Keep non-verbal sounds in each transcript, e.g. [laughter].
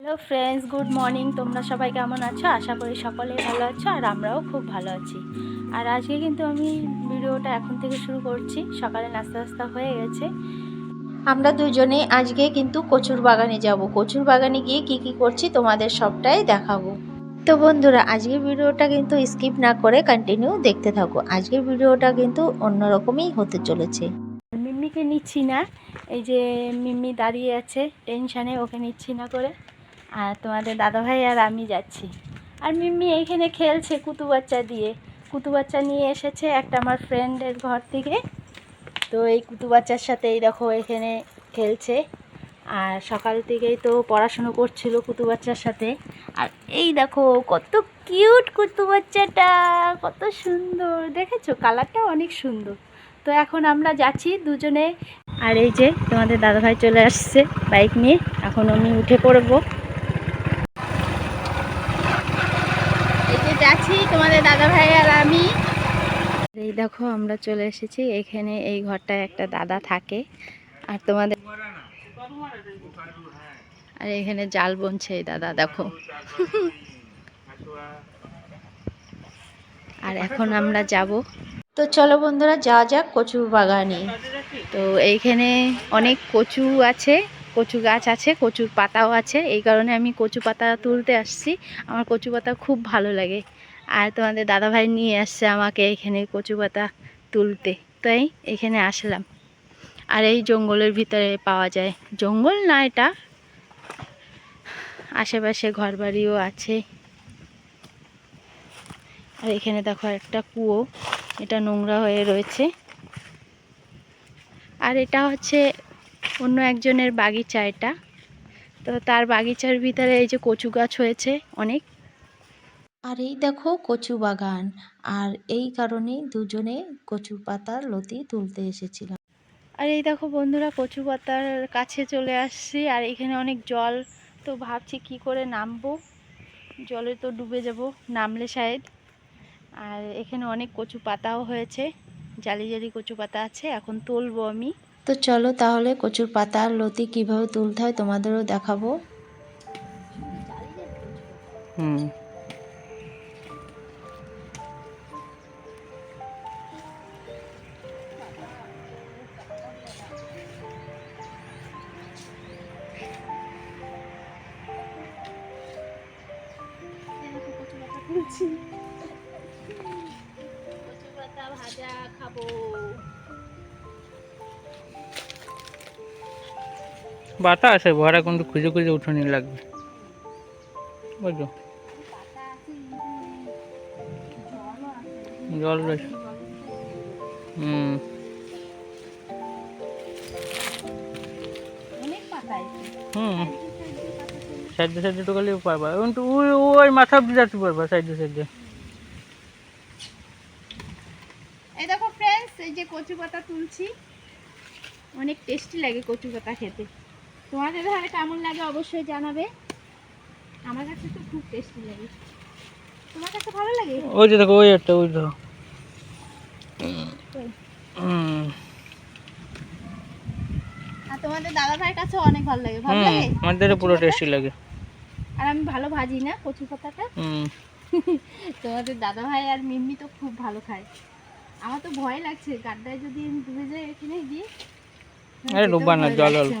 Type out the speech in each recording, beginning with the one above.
Hello friends good morning তোমরা সবাই কেমন আছো? আশা করি সকলেই ভালো আছো আর আমরাও খুব ভালো আছি। আর আজকে কিন্তু আমি ভিডিওটা এখন থেকে শুরু করছি। সকালে নাস্তা নাস্তা হয়ে গেছে। আমরা দুজনে আজকে কিন্তু কচুর বাগানে যাব। কচুর বাগানে গিয়ে কি কি করছি তোমাদের সবটাই দেখাবো। তো বন্ধুরা, আজকের ভিডিওটা কিন্তু স্কিপ না করে কন্টিনিউ দেখতে থাকো। আজকের ভিডিওটা কিন্তু অন্যরকমই হতে চলেছে। মিম্মিকে নিচ্ছি না। এই যে মিম্মি দাঁড়িয়ে আছে টেনশানে ওকে নিচ্ছি না করে। আর তোমাদের দাদাভাই আর আমি যাচ্ছি। আর মিম্মি এইখানে খেলছে কুতু বাচ্চা দিয়ে। কুতু বাচ্চা নিয়ে এসেছে একটা আমার ফ্রেন্ডের ঘর থেকে। তো এই কুতু বাচ্চার সাথে এই দেখো এখানে খেলছে। আর সকাল থেকেই তো পড়াশুনো করছিল কুতু বাচ্চার সাথে। আর এই দেখো কত কিউট কুতু বাচ্চাটা, কত সুন্দর। দেখেছ? কালারটা অনেক সুন্দর। তো এখন আমরা যাচ্ছি দুজনে। আর এই যে তোমাদের দাদাভাই চলে আসছে বাইক নিয়ে। এখন আমি উঠে পড়ব এই যে যাচ্ছি তোমাদের দাদাভাই আর আমি। এই দেখো, আমরা চলে এসেছি। এখানে এই ঘরটায় একটা দাদা থাকে। আর তোমাদের আর এখানে জাল বনছে এই দাদা, দেখো। আর এখন আমরা যাব। তো চলো বন্ধুরা, যাওয়া যাক কচুর বাগানে। তো এইখানে অনেক কচু আছে, কচু গাছ আছে, কচুর পাতাও আছে। এই কারণে আমি কচু পাতা তুলতে আসছি। আমার কচু পাতা খুব ভালো লাগে। আর তোমাদের দাদাভাই নিয়ে আসছে আমাকে এখানে কচু পাতা তুলতে। তাই এখানে আসলাম। আর এই জঙ্গলের ভিতরে পাওয়া যায়। জঙ্গল না এটা। আশেপাশে ঘরবাড়িও আছে। আর এখানে দেখো একটা কুয়ো। এটা নোংরা হয়ে রয়েছে। আর এটা হচ্ছে অন্য একজনের বাগিচা এটা। তো তার বাগিচার ভিতরে এই যে কচু গাছ হয়েছে অনেক। আর এই দেখো কচু বাগান। আর এই কারণেই দুজনে কচু পাতার লতি তুলতে এসেছিলাম। আর এই দেখো বন্ধুরা কচু পাতার কাছে চলে আসছি। আর এখানে অনেক জল। তো ভাবছি কি করে নামবো? জলে তো ডুবে যাব নামলে শায়দ আর এখানে অনেক কচু পাতাও হয়েছে। জালি জালি কচু পাতা আছে এখন তুলবো আমি। তো চলো তাহলে কচুর পাতার লতি কীভাবে তুলতে হয় তোমাদেরও দেখাবো। হুম। বাতাসে ভরা কিন্তু খুঁজে খুঁজে উঠোনি লাগবে। বুঝলো? জল রয়েছে। হুম। আছে টোকালেও পারবা ওই ওই মাথা যেতে পারবা সাইডে সাইডে। এই দেখো এই যে কচু পাতা তুলছি। অনেক টেস্টি লাগে কচু পাতা খেতে। তোমাদের ধারে কেমন লাগে অবশ্যই জানাবে। আমার কাছে তো খুব টেস্টি লাগে। তোমার কাছে ভালো লাগে? ওই যে দেখো ওই একটা ওই? হুম। আর তোমাদের দাদা ভাইয়ের কাছে অনেক ভালো লাগে। ভালো লাগে? আমাদের পুরো টেস্টি লাগে। আর আমি ভালো ভাজি না কচু পাতাটা [laughs] তোমাদের দাদা ভাই আর মিম্মি তো খুব ভালো খায়। আমার তো ভয় লাগছে গাড্ডায় যদি আমি ডুবে যাই এখানে গিয়ে আরে ডুববা না, জল অল্প।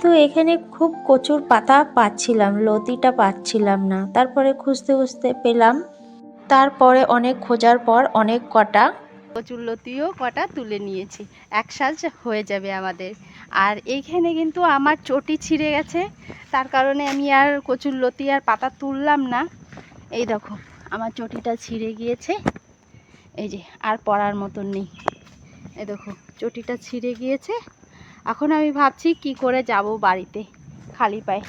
যেহেতু এখানে খুব কচুর পাতা পাচ্ছিলাম, লতিটা পাচ্ছিলাম না। তারপরে খুঁজতে খুঁজতে পেলাম, তারপরে অনেক খোঁজার পর অনেক কটা কচুর লতিও কটা তুলে নিয়েছি। এক সাজ হয়ে যাবে আমাদের। আর এইখানে কিন্তু আমার চটি ছিঁড়ে গেছে। তার কারণে আমি আর কচুর লতি আর পাতা তুললাম না। এই দেখো, আমার চটিটা ছিঁড়ে গিয়েছে। এই যে, আর পড়ার মতন নেই। এই দেখো, চটিটা ছিঁড়ে গিয়েছে। এখন আমি ভাবছি কি করে যাব বাড়িতে, খালি পায়ে।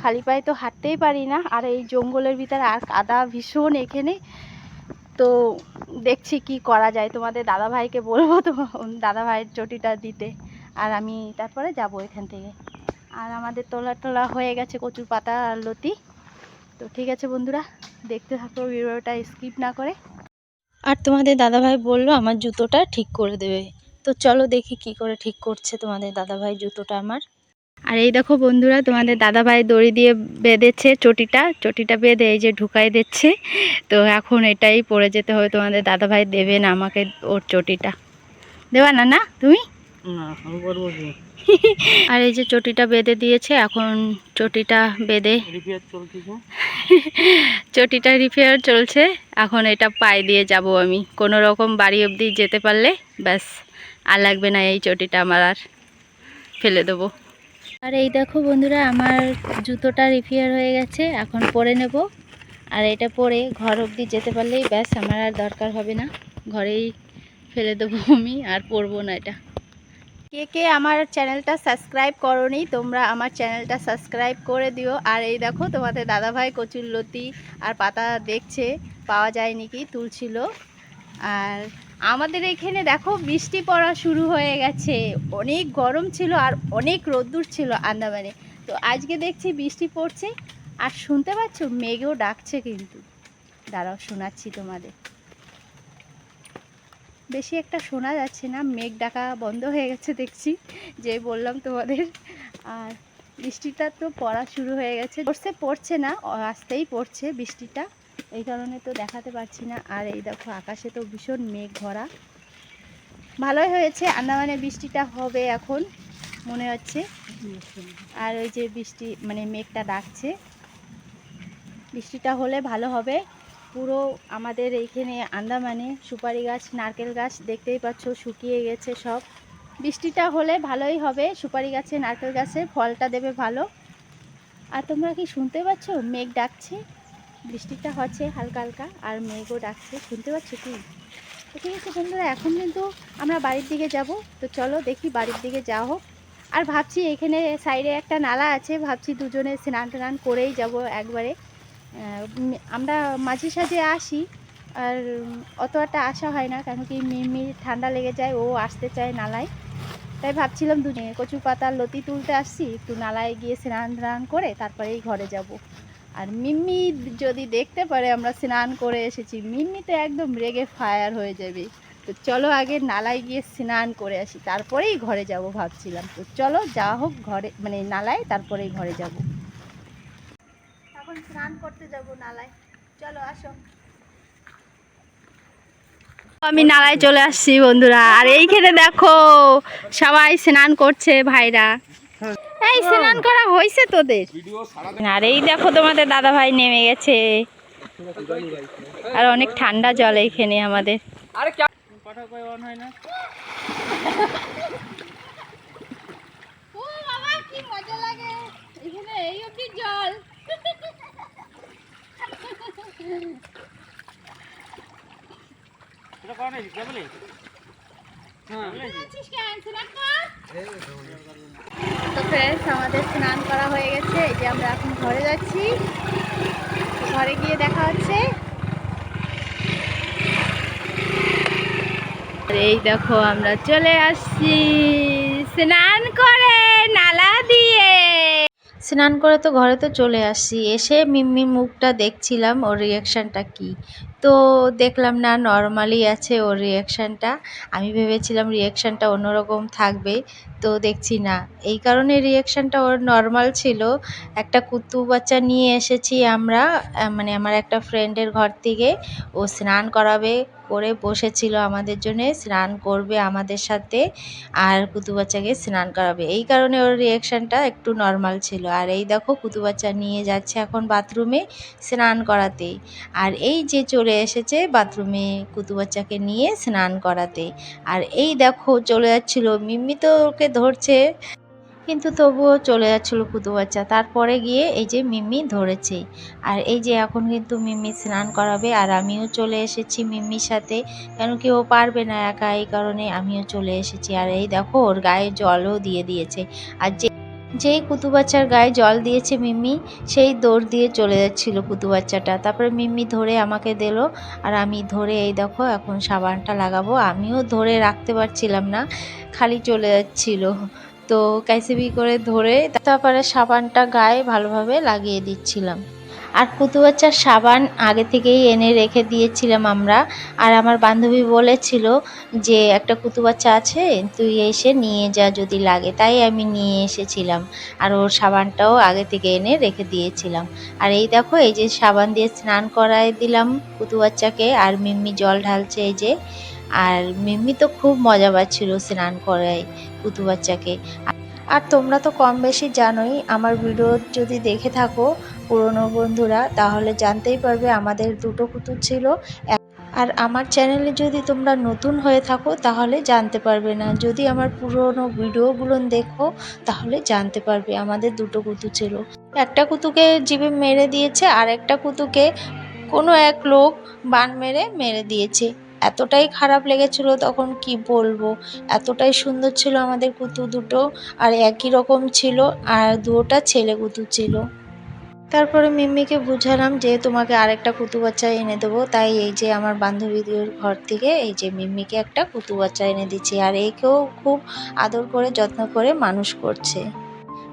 খালি পায়ে তো হাঁটতেই পারি না, আর এই জঙ্গলের ভিতরে আর কাদা ভীষণ এখানে। তো দেখছি কি করা যায়, তোমাদের দাদাভাইকে বলব তো, দাদাভাইয়ের চটিটা দিতে। আর আমি তারপরে যাব এখান থেকে। আর আমাদের তোলা টোলা হয়ে গেছে কচুর পাতা আর লতি। তো ঠিক আছে বন্ধুরা, দেখতে থাকো, ভিডিওটা স্কিপ না করে। আর তোমাদের দাদাভাই বলল, আমার জুতোটা ঠিক করে দেবে। তো চলো দেখি কি করে ঠিক করছে তোমাদের দাদাভাই জুতোটা আমার। আর এই দেখো বন্ধুরা তোমাদের দাদাভাই দড়ি দিয়ে বেঁধেছে চটিটা। চটিটা বেঁধে এই যে ঢুকাই দিচ্ছে। তো এখন এটাই পরে যেতে হবে তোমাদের দাদাভাই দেবে না আমাকে ওর চটিটা। দেবা না না তুমি? [laughs] আর এই যে চটিটা বেঁধে দিয়েছে এখন চটিটা বেঁধে [laughs] চটিটা রিপেয়ার চলছে। এখন এটা পায়ে দিয়ে যাব আমি কোনো রকম বাড়ি অবধি যেতে পারলে ব্যাস। আর লাগবে না এই চটিটা আমার আর। ফেলে দেবো। আর এই দেখো বন্ধুরা, আমার জুতোটা রিপেয়ার হয়ে গেছে, এখন পরে নেব। আর এটা পরে ঘর অবধি যেতে পারলেই ব্যাস, আমার আর দরকার হবে না। ঘরেই ফেলে দেবো আমি, আর পরবো না এটা। কে কে আমার চ্যানেলটা সাবস্ক্রাইব করনি, তোমরা আমার চ্যানেলটা সাবস্ক্রাইব করে দিও। আর এই দেখো, তোমাদের দাদাভাই কচুর লতি আর পাতা দেখছে, পাওয়া যায় নাকি তুলছিল। আর আমাদের এখানে দেখো বৃষ্টি পড়া শুরু হয়ে গেছে। অনেক গরম ছিল আর অনেক রোদ্দুর ছিল আন্দামানে। তো আজকে দেখছি বৃষ্টি পড়ছে আর শুনতে পাচ্ছ? মেঘও ডাকছে কিন্তু। দাঁড়াও, শোনাচ্ছি তোমাদের। বেশি একটা শোনা যাচ্ছে না, মেঘ ডাকা বন্ধ হয়ে গেছে দেখছি, যে বললাম তোমাদের। আর বৃষ্টিটা তো পড়া শুরু হয়ে গেছে। পড়ছে পড়ছে না, আসতেই পড়ছে বৃষ্টিটা। এই কারণে তো দেখাতে পারছি না। আর এই দেখো, আকাশে তো ভীষণ মেঘ ভরা। ভালোই হয়েছে, আন্দামানে বৃষ্টিটা হবে এখন, মনে হচ্ছে। আর ওই যে বৃষ্টি মানে মেঘটা ডাকছে। বৃষ্টিটা হলে ভালো হবে। পুরো আমাদের এইখানে আন্দামানে সুপারি গাছ, নারকেল গাছ দেখতেই পাচ্ছ, শুকিয়ে গেছে সব। বৃষ্টিটা হলে ভালোই হবে, সুপারি গাছে, নারকেল গাছে ফলটা দেবে ভালো। আর তোমরা কি শুনতে পাচ্ছ? মেঘ ডাকছে। বৃষ্টিটা হচ্ছে হালকা হালকা আর মেঘও ডাকছে। শুনতে পাচ্ছ কি? ঠিক আছে বন্ধুরা, এখন কিন্তু আমরা বাড়ির দিকে যাব। তো চলো দেখি বাড়ির দিকে যাওয়া হোক। আর ভাবছি এখানে সাইডে একটা নালা আছে, ভাবছি দুজনে স্নান টান করেই যাব একবারে। আমরা মাঝে সাঝে আসি, আর অত একটা আসা হয় না কেন কি মিমি ঠান্ডা লেগে যায়, ও আসতে চায় নালায়। তাই ভাবছিলাম দুজনে কচু পাতার লতি তুলতে আসছি, একটু নালায় গিয়ে স্নান টান করে তারপরেই ঘরে যাব। আর মিম্মি যদি দেখতে পারে, আমরা স্নান করে এসেছি। মিম্মি তো একদম রেগে ফায়ার হয়ে যাবে। তো চলো আগে নালায় গিয়ে স্নান করে আসি। তারপরেই ঘরে যাব ভাবছিলাম। তো চলো যা হোক ঘরে মানে নালায়, তারপরেই ঘরে যাব। এখন স্নান করতে যাব নালায়। চলো আসো। আমি নালায় চলে আসছি বন্ধুরা। আর এইখানে দেখো, সবাই স্নান করছে ভাইরা। এই স্নান করা হয়েছে তোদের? আর এই দেখো তোমাদের দাদা ভাই নেমে গেছে। আর অনেক ঠান্ডা জল এইখানে আমাদের। পাঠা কয় অন হয় না ও বাবা কি মজা লাগে। এখানে এই অবধি জল। ফ্রেন্ডস আমাদের স্নান করা হয়ে গেছে। এই যে আমরা এখন ঘরে যাচ্ছি। ঘরে গিয়ে দেখা হচ্ছে। এই দেখো, আমরা চলে আসছি। স্নান করে! স্নান করে তো ঘরে তো চলে আসছি এসে মিম্মির মুখটা দেখছিলাম, ওর রিয়াকশানটা কি? তো দেখলাম, না নর্মালি আছে ওর রিয়াকশানটা আমি ভেবেছিলাম রিয়াকশানটা অন্যরকম থাকবে। তো দেখছি না। এই কারণে রিয়াকশানটা ওর নর্মাল ছিল। একটা কুতু বাচ্চা নিয়ে এসেছি আমরা মানে আমার একটা ফ্রেন্ডের ঘর থেকে। ও স্নান করাবে। করে বসেছিল আমাদের জন্যে, স্নান করবে আমাদের সাথে আর কুতু বাচ্চাকে স্নান করাবে। এই কারণে ওর রিয়াকশানটা একটু নর্মাল ছিল। আর এই দেখো কুতু বাচ্চা নিয়ে যাচ্ছে এখন বাথরুমে স্নান করাতে। আর এই যে চলে এসেছে বাথরুমে কুতু বাচ্চাকে নিয়ে স্নান করাতে। আর এই দেখো চলে যাচ্ছিল। মিম্মি তো ওকে ধরছে। কিন্তু তবুও চলে যাচ্ছিল কুতু বাচ্চা তারপরে গিয়ে এই যে মিম্মি ধরেছে। আর এই যে এখন কিন্তু মিম্মি স্নান করাবে আর আমিও চলে এসেছি মিম্মির সাথে। কেন কি ও পারবে না একা, এই কারণে আমিও চলে এসেছি। আর এই দেখো, ওর গায়ে জলও দিয়ে দিয়েছে। আর যে, যেই কুতু বাচ্চার গায়ে জল দিয়েছে মিম্মি, সেই দৌড় দিয়ে চলে যাচ্ছিল কুতু বাচ্চাটা তারপরে মিম্মি ধরে আমাকে দিল। আর আমি ধরে এই দেখো, এখন সাবানটা লাগাবো। আমিও ধরে রাখতে পারছিলাম না, খালি চলে যাচ্ছিল। তো ক্যাসিবি করে ধরে তারপরে সাবানটা গায়ে ভালোভাবে লাগিয়ে দিচ্ছিলাম। আর কুতু বাচ্চার সাবান আগে থেকেই এনে রেখে দিয়েছিলাম আমরা। আর আমার বান্ধবী বলেছিল যে, একটা কুতু বাচ্চা আছে, তুই এসে নিয়ে যা যদি লাগে। তাই আমি নিয়ে এসেছিলাম। আর ওর সাবানটাও আগে থেকে এনে রেখে দিয়েছিলাম। আর এই দেখো, এই যে সাবান দিয়ে স্নান করায় দিলাম কুতু বাচ্চাকে আর মিম্মি জল ঢালছে এই যে। আর মিম্মি তো খুব মজা পাচ্ছিল স্নান করায়। কুতু বাচ্চাকে। আর তোমরা তো কম বেশি জানোই, আমার ভিডিও যদি দেখে থাকো পুরনো বন্ধুরা, তাহলে জানতেই পারবে আমাদের দুটো কুতুর ছিল। আর আমার চ্যানেলে যদি তোমরা নতুন হয়ে থাকো, তাহলে জানতে পারবে না। যদি আমার পুরনো ভিডিওগুলো দেখো, তাহলে জানতে পারবে আমাদের দুটো কুতু ছিল। একটা কুতুকে জীবে মেরে দিয়েছে আর একটা কুতুকে কোনো এক লোক বান মেরে মেরে দিয়েছে। এতটাই খারাপ লেগেছিল তখন কি বলব? এতটাই সুন্দর ছিল আমাদের কুতু দুটো, আর একই রকম ছিল, আর দুটোটা ছেলে কুতু ছিল। তারপরে মিম্মিকে বুঝালাম যে তোমাকে আরেকটা কুতু বাচ্চা এনে দেবো। তাই এই যে আমার বান্ধবীদের ঘর থেকে এই যে মিম্মিকে একটা কুতু বাচ্চা এনে দিচ্ছি, আর একেও খুব আদর করে, যত্ন করে মানুষ করছে।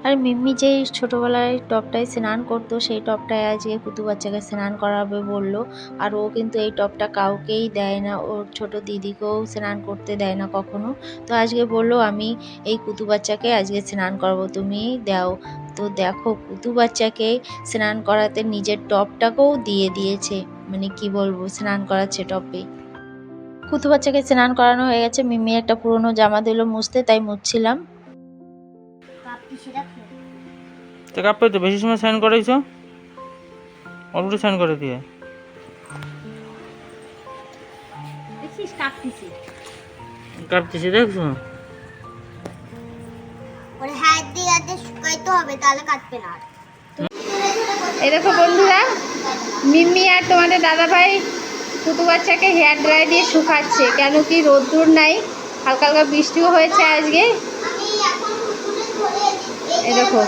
আর মিম্মি যেই ছোটোবেলায় টপটায় স্নান করতো, সেই টপটায় আজকে কুতু বাচ্চাকে স্নান করাবে বলল। আর ও কিন্তু এই টপটা কাউকেই দেয় না, ওর ছোট দিদিকেও স্নান করতে দেয় না কখনো। তো আজকে বলল, আমি এই কুতু বাচ্চাকে আজকে স্নান করাবো, তুমি দাও। তো দেখো, কুতু বাচ্চাকে স্নান করাতে নিজের টপটাকেও দিয়ে দিয়েছে। মানে কি বলব, স্নান করাচ্ছে টপে। কুতু বাচ্চাকে স্নান করানো হয়ে গেছে মিমি একটা পুরনো জামা দিল মুছতে, তাই মুছছিলাম। তো কাপ্পে তো বেশি সময় স্নান করাইছো? অল্প স্নান করে দিয়ে। দেখছিস কাঁপতেছি। দেখছ? দিয়ে হাতে শুকাইতে হবে তাহলে কাটবে এই দেখো বন্ধুরা মিম্মি আর তোমাদের দাদাভাই কুতু বাচ্চাকে হেয়ার ড্রাই দিয়ে শুকাচ্ছে কেন কি রোদ্দুর নাই হালকা হালকা বৃষ্টিও হয়েছে আজকে। এই দেখো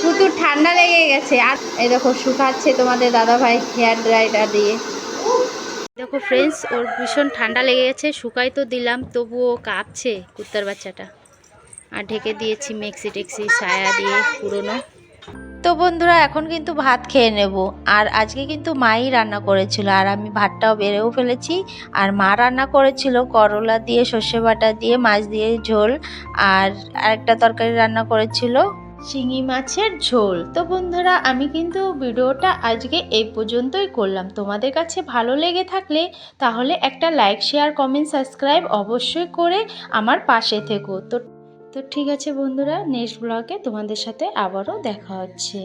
প্রচুর ঠান্ডা লেগে গেছে। আর এই দেখো, শুকাচ্ছে তোমাদের দাদাভাই হেয়ার ড্রাইটা দিয়ে। দেখো ফ্রেন্ডস ওর ভীষণ ঠান্ডা লেগে গেছে, শুকাই তো দিলাম, তবুও কাঁপছে কুত্তার বাচ্চাটা। আর ঢেকে দিয়েছি মেক্সি টেক্সি ছায়া দিয়ে পুরনো। তো বন্ধুরা, এখন কিন্তু ভাত খেয়ে নেব। আর আজকে কিন্তু মাই রান্না করেছিল, আর আমি ভাতটাও বেড়েও ফেলেছি। আর মা রান্না করেছিল করলা দিয়ে, সর্ষে বাটা দিয়ে, মাছ দিয়ে ঝোল, আর আরেকটা তরকারি রান্না করেছিল শিঙি মাছের ঝোল। তো বন্ধুরা, আমি কিন্তু ভিডিওটা আজকে এই পর্যন্তই করলাম। তোমাদের কাছে ভালো লেগে থাকলে তাহলে একটা লাইক, শেয়ার, কমেন্ট, সাবস্ক্রাইব অবশ্যই করে আমার পাশে থেকো। তো তো ঠিক আছে বন্ধুরা নেক্সট ব্লগে তোমাদের সাথে আবারও দেখা হচ্ছে।